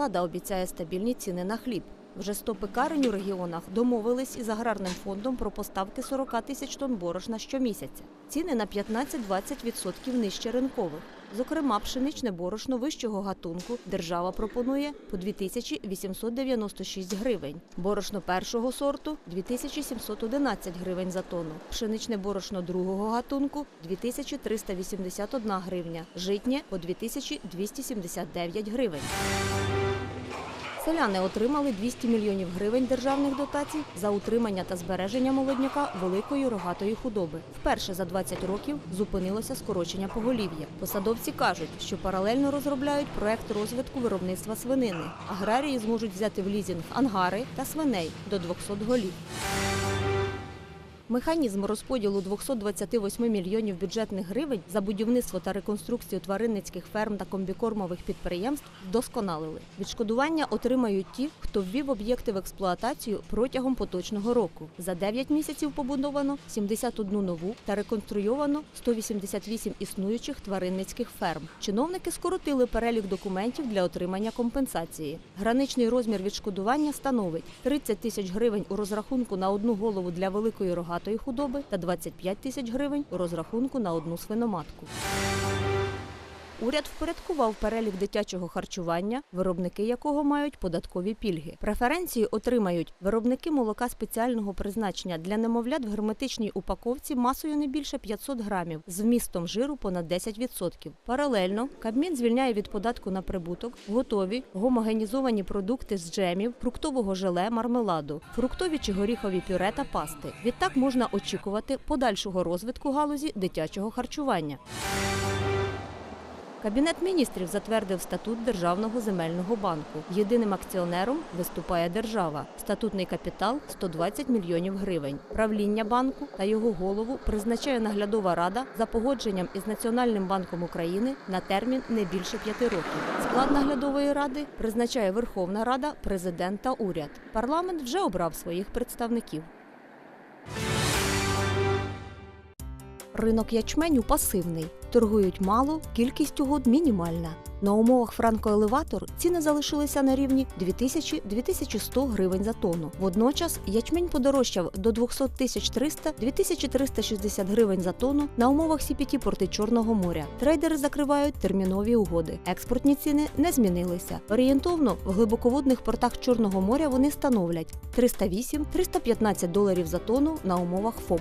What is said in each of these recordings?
Влада обіцяє стабільні ціни на хліб. Вже 100 пекарень у регіонах домовились із аграрним фондом про поставки 40 тисяч тонн борошна щомісяця. Ціни на 15-20% нижче ринкових. Зокрема, пшеничне борошно вищого гатунку держава пропонує по 2896 гривень. Борошно першого сорту 2711 гривень за тонну. Пшеничне борошно другого гатунку 2381 гривня. Житнє по 2279 гривень. Селяни отримали 200 мільйонів гривень державних дотацій за утримання та збереження молодняка великої рогатої худоби. Вперше за 20 років зупинилося скорочення поголів'я. Посадовці кажуть, що паралельно розробляють проект розвитку виробництва свинини. Аграрії зможуть взяти в лізінг ангари та свиней до 200 голів. Механізм розподілу 228 мільйонів бюджетних гривень за будівництво та реконструкцію тваринницьких ферм та комбікормових підприємств вдосконалили. Відшкодування отримають ті, хто ввів об'єкти в експлуатацію протягом поточного року. За 9 місяців побудовано 71 нову та реконструйовано 188 існуючих тваринницьких ферм. Чиновники скоротили перелік документів для отримання компенсації. Граничний розмір відшкодування становить 30 тисяч гривень у розрахунку на одну голову для великої рогатої худоби та 25 тисяч гривень у розрахунку на одну свиноматку. Уряд впорядкував перелік дитячого харчування, виробники якого мають податкові пільги. Преференції отримають виробники молока спеціального призначення для немовлят в герметичній упаковці масою не більше 500 грамів з вмістом жиру понад 10%. Паралельно Кабмін звільняє від податку на прибуток готові гомогенізовані продукти з джемів, фруктового желе, мармеладу, фруктові чи горіхові пюре та пасти. Відтак можна очікувати подальшого розвитку галузі дитячого харчування. Кабінет міністрів затвердив статут Державного земельного банку. Єдиним акціонером виступає держава. Статутний капітал 120 мільйонів гривень. Правління банку та його голову призначає наглядова рада за погодженням із Національним банком України на термін не більше п'яти років. Склад наглядової ради призначає Верховна Рада, президент та уряд. Парламент вже обрав своїх представників. Ринок ячменю пасивний. Торгують мало, кількість угод мінімальна. На умовах франкоелеватор ціни залишилися на рівні 2000-2100 гривень за тонну. Водночас ячмень подорожчав до 200 300 2360 гривень за тонну на умовах CPT порти Чорного моря. Трейдери закривають термінові угоди. Експортні ціни не змінилися. Орієнтовно в глибоководних портах Чорного моря вони становлять 308-315 доларів за тонну на умовах ФОБ.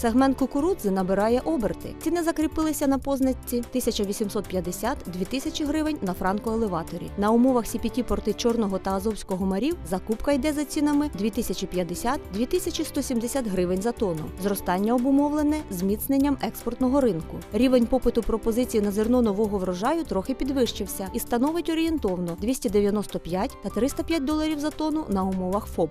Сегмент кукурудзи набирає оберти. Ціни закріпилися на позначці 1850-2000 гривень на франкоелеваторі. На умовах CPT порти Чорного та Азовського морів закупка йде за цінами 2050-2170 гривень за тонну. Зростання обумовлене зміцненням експортного ринку. Рівень попиту пропозицій на зерно нового врожаю трохи підвищився і становить орієнтовно 295 та 305 доларів за тонну на умовах ФОП.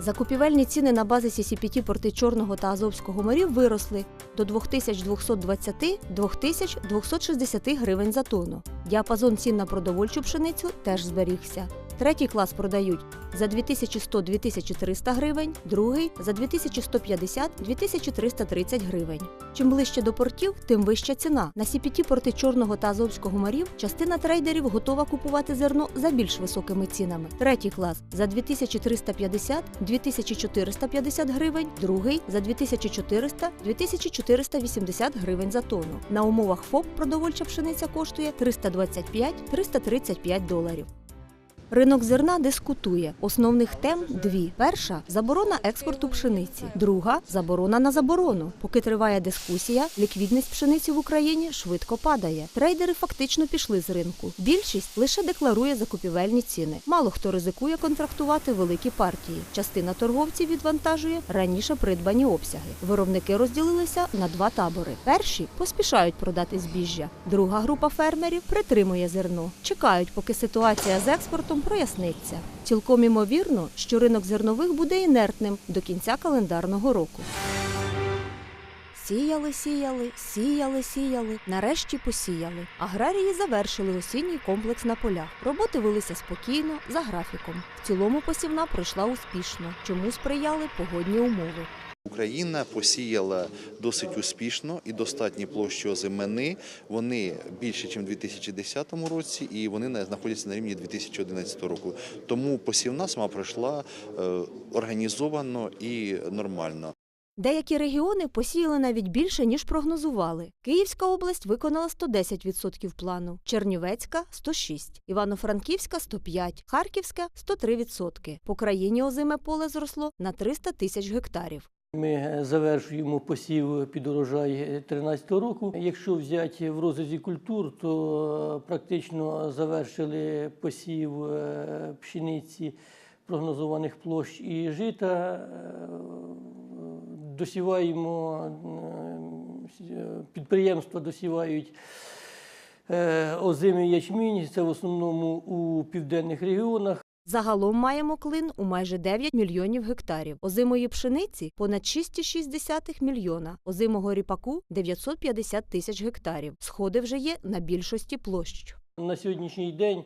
Закупівельні ціни на базисі CPT порти Чорного та Азовського морів виросли до 2220-2260 гривень за тонну. Діапазон цін на продовольчу пшеницю теж зберігся. Третій клас продають за 2100-2300 гривень, другий за 2150-2330 гривень. Чим ближче до портів, тим вища ціна. На CPT порти Чорного та Азовського морів частина трейдерів готова купувати зерно за більш високими цінами. Третій клас за 2350-2450 гривень, другий за 2400-2480 гривень за тонну. На умовах ФОП продовольча пшениця коштує 325-335 доларів. Ринок зерна дискутує. Основних тем дві: перша заборона експорту пшениці, друга заборона на заборону. Поки триває дискусія, ліквідність пшениці в Україні швидко падає. Трейдери фактично пішли з ринку. Більшість лише декларує закупівельні ціни. Мало хто ризикує контрактувати великі партії. Частина торговців відвантажує раніше придбані обсяги. Виробники розділилися на два табори. Перші поспішають продати збіжжя. Друга група фермерів притримує зерно. Чекають, поки ситуація з експортом проясниться. Цілком імовірно, що ринок зернових буде інертним до кінця календарного року. Сіяли, сіяли, сіяли, сіяли. Нарешті посіяли. Аграрії завершили осінній комплекс на полях. Роботи велися спокійно, за графіком. В цілому посівна пройшла успішно, чому сприяли погодні умови. Україна посіяла досить успішно і достатні площі озимини. Вони більше, ніж у 2010 році, і вони на- знаходяться на рівні 2011 року. Тому посівна сама пройшла е, організовано і нормально. Деякі регіони посіяли навіть більше, ніж прогнозували. Київська область виконала 110% плану, Чернівецька – 106, Івано-Франківська – 105, Харківська – 103%. По країні озиме поле зросло на 300 тисяч гектарів. Ми е, завершуємо посів під урожай 2013 року. Якщо взяти в розрізі культур, то е, практично завершили посів е, пшениці прогнозованих площ і жита. Е, Досіваємо е, підприємства досівають е, озимий ячмінь. Це в основному у південних регіонах. Загалом маємо клин у майже 9 мільйонів гектарів. Озимої пшениці – понад 6,6 мільйона, озимого ріпаку – 950 тисяч гектарів. Сходи вже є на більшості площ. На сьогоднішній день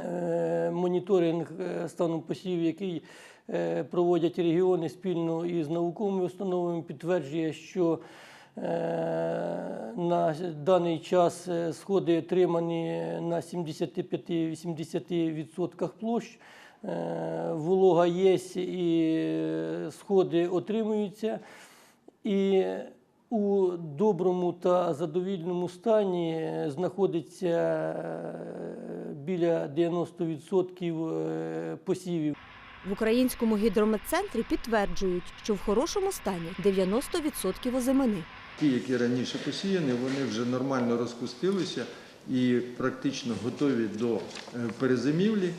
е, моніторинг е, стану посівів, який е, проводять регіони спільно із науковими установами, підтверджує, що на даний час е, сходи отримані на 75-80% площ. Е, Волога є і е, сходи отримуються. І у доброму та задовільному стані знаходиться е, біля 90% е, посівів. В українському гідрометцентрі підтверджують, що в хорошому стані 90% озимини. Ті, які раніше посіяні, вони вже нормально розпустилися і практично готові до е, перезимівлі.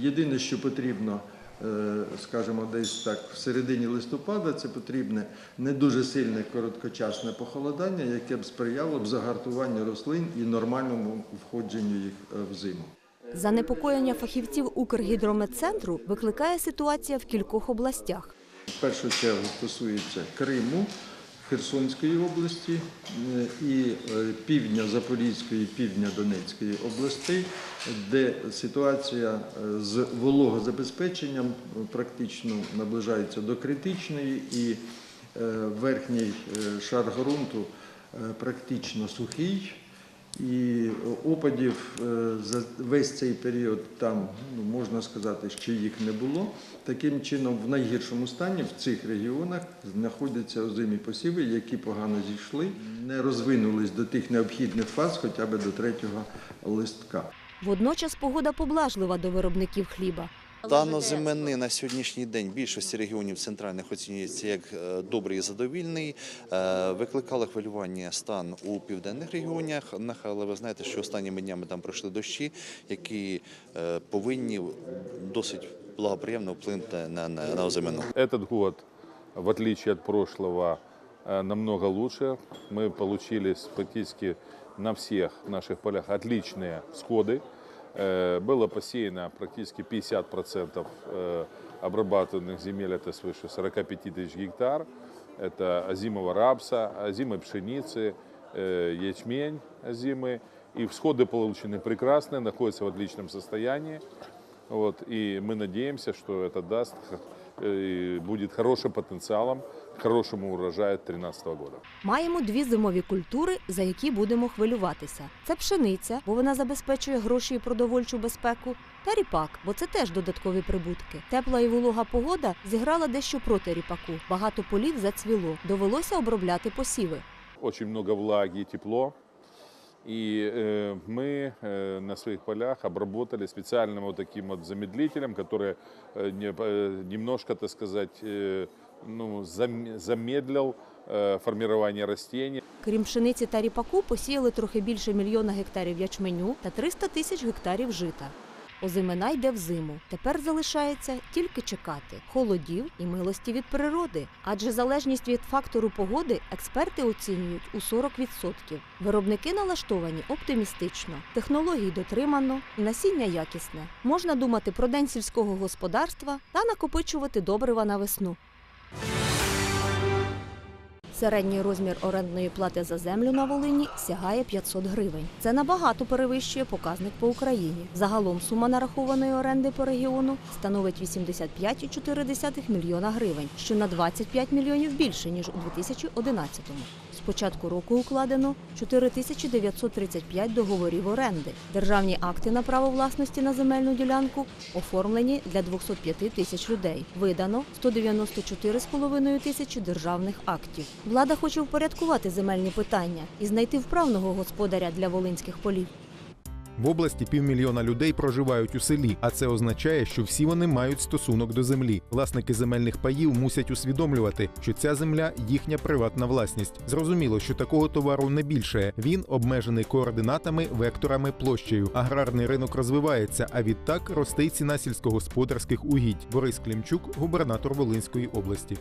Єдине, що потрібно, е, скажімо, десь так в середині листопада, це потрібне не дуже сильне короткочасне похолодання, яке б сприяло б загартуванню рослин і нормальному входженню їх е, в зиму. Занепокоєння фахівців Укргідрометцентру викликає ситуація в кількох областях. В першу чергу стосується Криму, Херсонської області е, і е, півдня Запорізької, півдня Донецької областей, де ситуація е, з вологозабезпеченням практично наближається до критичної, і верхній шар ґрунту практично сухий. І опадів е, за весь цей період там ну, можна сказати, що їх не було. Таким чином, в найгіршому стані в цих регіонах знаходяться озимі посіви, які погано зійшли, не розвинулись до тих необхідних фаз, хоча б до третього листка. Водночас погода поблажлива до виробників хліба. Стан озимини на сьогоднішній день в більшості регіонів центральних оцінюється як е, добрий і задовільний. Е, Викликали хвилювання стан у південних регіонах, але ви знаєте, що останніми днями там пройшли дощі, які е, повинні досить благоприємно вплинути на, на, на озимину. Этот год, в отличие от прошлого, э, намного лучше. Мы получили практически на всех наших полях отличные всходы. Э, Было посеяно практически 50% э, обрабатыванных земель, это свыше 45 тысяч гектар. Это озимого рапса, озимой пшеницы, э, ячмень озимый. И всходы получены прекрасные, находятся в отличном состоянии. Вот, и мы надеемся, что это даст э, и будет хорошим потенциалом к хорошему урожаю 2013 года. Маємо дві зимові культури, за які будемо хвилюватися. Це пшениця, бо вона забезпечує гроші і продовольчу безпеку, та ріпак, бо це теж додаткові прибутки. Тепла і волога погода зіграла дещо проти ріпаку. Багато полів зацвіло. Довелося обробляти посіви. Очень много влаги тепло. И э, мы э, на своих полях обработали специальным вот таким вот замедлителем, который э, не- э, немножко, так сказать, э, ну, зам- замедлил э, формирование растений. Крім пшениці та ріпаку, посіяли трохи більше мільйона гектарів ячменю та 300 тисяч гектарів жита. Озимина йде в зиму. Тепер залишається тільки чекати холодів і милості від природи. Адже залежність від фактору погоди експерти оцінюють у 40%. Виробники налаштовані оптимістично, технологій дотримано, насіння якісне. Можна думати про день сільського господарства та накопичувати добрива на весну. Середній розмір орендної плати за землю на Волині сягає 500 гривень. Це набагато перевищує показник по Україні. Загалом сума нарахованої оренди по регіону становить 85,4 мільйона гривень, що на 25 мільйонів більше ніж у 2011-му. З початку року укладено 4935 договорів оренди. Державні акти на право власності на земельну ділянку оформлені для 205 тисяч людей. Видано 194,5 тисячі державних актів. Влада хоче впорядкувати земельні питання і знайти вправного господаря для волинських полів. В області півмільйона людей проживають у селі, а це означає, що всі вони мають стосунок до землі. Власники земельних паїв мусять усвідомлювати, що ця земля їхня приватна власність. Зрозуміло, що такого товару не більше. Він обмежений координатами, векторами, площею. Аграрний ринок розвивається, а відтак росте й ціна сільськогосподарських угідь. Борис Клімчук, губернатор Волинської області.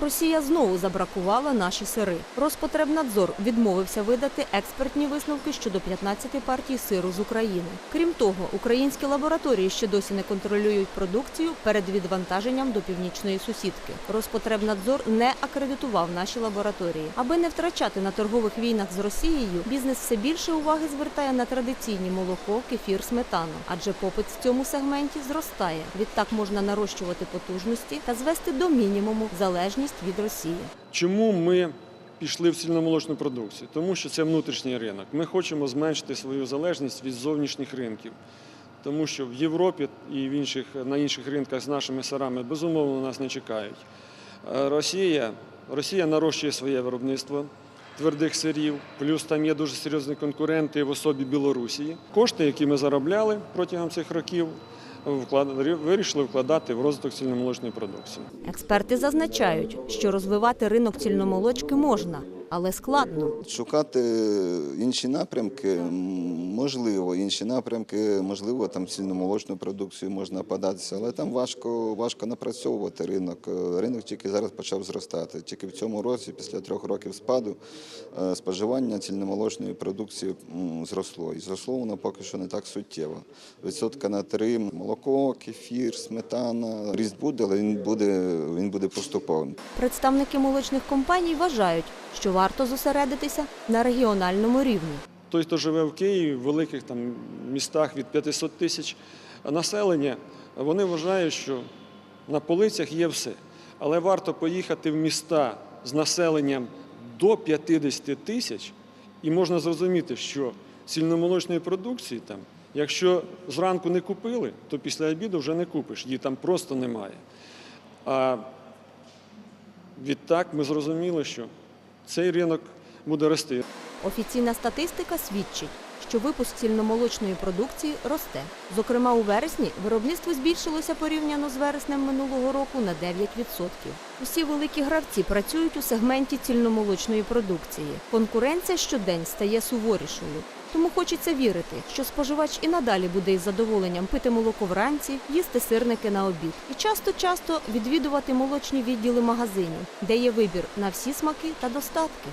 Росія знову забракувала наші сири. Розпотребнадзор відмовився видати експертні висновки щодо 15 партій сиру з України. Крім того, українські лабораторії ще досі не контролюють продукцію перед відвантаженням до північної сусідки. Розпотребнадзор не акредитував наші лабораторії. Аби не втрачати на торгових війнах з Росією, бізнес все більше уваги звертає на традиційні молоко, кефір, сметану, адже попит в цьому сегменті зростає. Відтак можна нарощувати потужності та звести до мінімуму залежність від Росії. Чому ми пішли в цільномолочну продукцію? Тому що це внутрішній ринок. Ми хочемо зменшити свою залежність від зовнішніх ринків. Тому що в Європі і в інших, на інших ринках з нашими сирами безумовно нас не чекають. Е, Росія, Росія нарощує своє виробництво твердих сирів, плюс там є дуже серйозні конкуренти в особі Білорусі. Кошти, які ми заробляли протягом цих років, вирішили вкладати в розвиток цільномолочної продукції. Експерти зазначають, що розвивати ринок цільномолочки можна, але складно. Шукати інші напрямки можливо, інші напрямки, можливо, там цільномолочну продукцію можна податися, але там важко, важко напрацьовувати ринок. Е, Ринок тільки зараз почав зростати. Тільки в цьому році, після трьох років спаду, е, споживання цільномолочної продукції зросло. І зросло воно поки що не так суттєво. Відсотка на три молоко, кефір, сметана. Ріст буде, але він буде, він буде поступовим. Представники молочних компаній вважають, що варто зосередитися на регіональному рівні. Той, хто живе в Києві, в великих там містах від 500 тисяч населення, вони вважають, що на полицях є все. Але варто поїхати в міста з населенням до 50 тисяч, і можна зрозуміти, що цільномолочної продукції там, якщо зранку не купили, то після обіду вже не купиш, її там просто немає. А відтак ми зрозуміли, що цей ринок буде рости. Офіційна статистика свідчить, що випуск цільномолочної продукції росте. Зокрема, у вересні виробництво збільшилося порівняно з вереснем минулого року на 9%. Усі великі гравці працюють у сегменті цільномолочної продукції. Конкуренція щодень стає суворішою. Тому хочеться вірити, що споживач і надалі буде із задоволенням пити молоко вранці, їсти сирники на обід і часто-часто відвідувати молочні відділи магазинів, де є вибір на всі смаки та достатки.